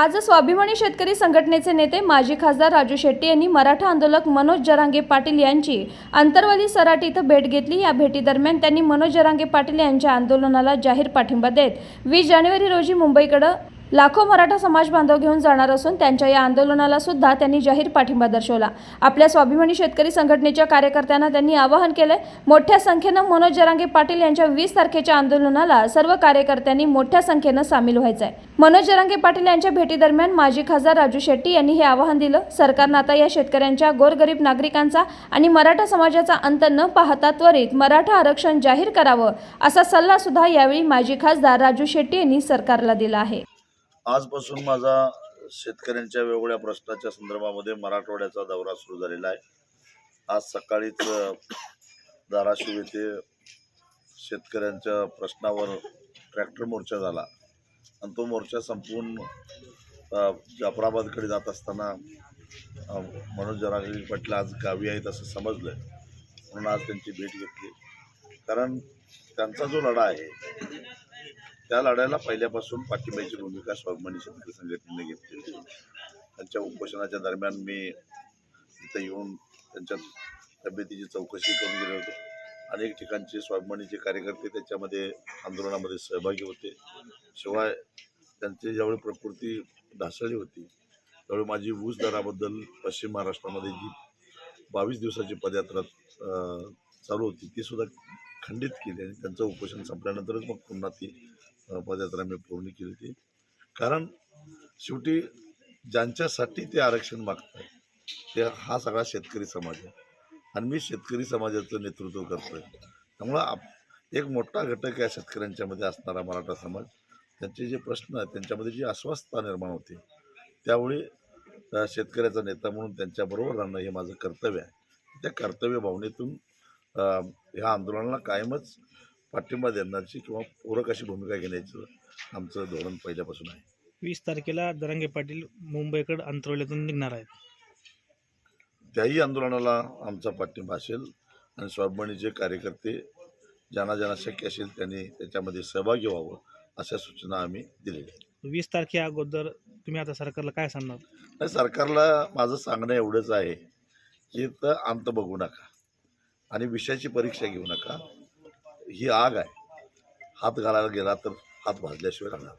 आज स्वाभिमानी शेतकरी संघटनेचे नेते माजी खासदार राजू शेट्टी यांनी मराठा आंदोलक मनोज जरांगे पाटील यांची अंतरवाली सराटी इथं भेट घेतली. या भेटीदरम्यान त्यांनी मनोज जरांगे पाटील यांच्या आंदोलनाला जाहीर पाठिंबा देत. वीस जानेवारी रोजी मुंबईकडं लाखो मराठा समाज बांधव घेऊन जाणार असून त्यांच्या या आंदोलनाला सुद्धा त्यांनी जाहीर पाठिंबा दर्शवला. आपल्या स्वाभिमानी शेतकरी संघटनेच्या कार्यकर्त्यांना त्यांनी आवाहन केले मोठ्या संख्येनं मनोज जरांगे पाटील यांच्या वीस तारखेच्या आंदोलनाला सर्व कार्यकर्त्यांनी मोठ्या संख्येनं सामील व्हायचं आहे मनोज जरांगे पाटील यांच्या भेटीदरम्यान माजी खासदार राजू शेट्टी यांनी हे आवाहन दिलं. सरकारनं आता या शेतकऱ्यांच्या गोरगरीब नागरिकांचा आणि मराठा समाजाचा अंत न पाहता त्वरित मराठा आरक्षण जाहीर करावं असा सल्ला सुद्धा यावेळी माजी खासदार राजू शेट्टी यांनी सरकारला दिला आहे. आजपासून माझा शेतकऱ्यांच्या वेगवेगळ्या प्रश्नाच्या संदर्भामध्ये मराठवाड्याचा दौरा सुरू झालेला आहे. आज सकाळीच धाराशिव येथे शेतकऱ्यांच्या प्रश्नावर ट्रॅक्टर मोर्चा झाला. आणि तो मोर्चा संपवून जाफराबादकडे जात असताना मनोज जरांगे पाटील आज गावी आहेत असं समजलं. म्हणून आज त्यांची भेट घेतली. कारण त्यांचा जो लढा आहे त्या लढ्याला पहिल्यापासून पाठिंब्याची भूमिका स्वाभिमानी शेतकरी संघटनेने घेतली त्यांच्या उपोषणाच्या दरम्यान मी इथं येऊन त्यांच्या तब्येतीची चौकशी करून गेलो होतो. अनेक ठिकाणचे स्वाभिमानीचे कार्यकर्ते त्याच्यामध्ये आंदोलनामध्ये सहभागी होते. शिवाय त्यांची ज्यावेळी प्रकृती ढासळली होती त्यावेळी माझी ऊस दराबद्दल पश्चिम महाराष्ट्रामध्ये जी बावीस दिवसाची पदयात्रा चालू होती ती सुद्धा खंडित केली आणि त्यांचं उपोषण संपल्यानंतरच मग पुन्हा ती पदयात्रा मी पूर्ण केली होती. कारण शेवटी ज्यांच्यासाठी ते आरक्षण मागतात ते हा सगळा शेतकरी समाज आहे. आणि मी शेतकरी समाजाचं नेतृत्व करतोय. त्यामुळं आप एक मोठा घटक आहे शेतकऱ्यांच्यामध्ये असणारा मराठा समाज त्यांचे जे प्रश्न आहेत त्यांच्यामध्ये जी अस्वस्थता निर्माण होते त्यावेळी शेतकऱ्याचा नेता म्हणून त्यांच्याबरोबर राहणं हे माझं कर्तव्य आहे. त्या कर्तव्य भावनेतून ह्या आंदोलनाला कायमच पाठिंबा देण्याची किंवा पूरक अशी भूमिका घेण्याचं आमचं धोरण पहिल्यापासून आहे. वीस तारखेला दरंगे पाटील मुंबईकडे अंतरवल्यातून निघणार आहेत. त्याही आंदोलनाला आमचा पाठिंबा असेल आणि स्वाभिमानीचे कार्यकर्ते ज्यांना ज्यांना शक्य असेल त्यांनी त्याच्यामध्ये सहभागी व्हावं अशा सूचना आम्ही दिलेल्या आहेत. वीस तारखे अगोदर तुम्ही आता सरकारला काय सांगणार? नाही सरकारला माझं सांगणं एवढंच आहे की तर अंत बघू नका. आणि विषयाची परीक्षा घेऊ नका. ही आग आहे. हात घालायला गेला तर हात भाजल्याशिवाय राहणार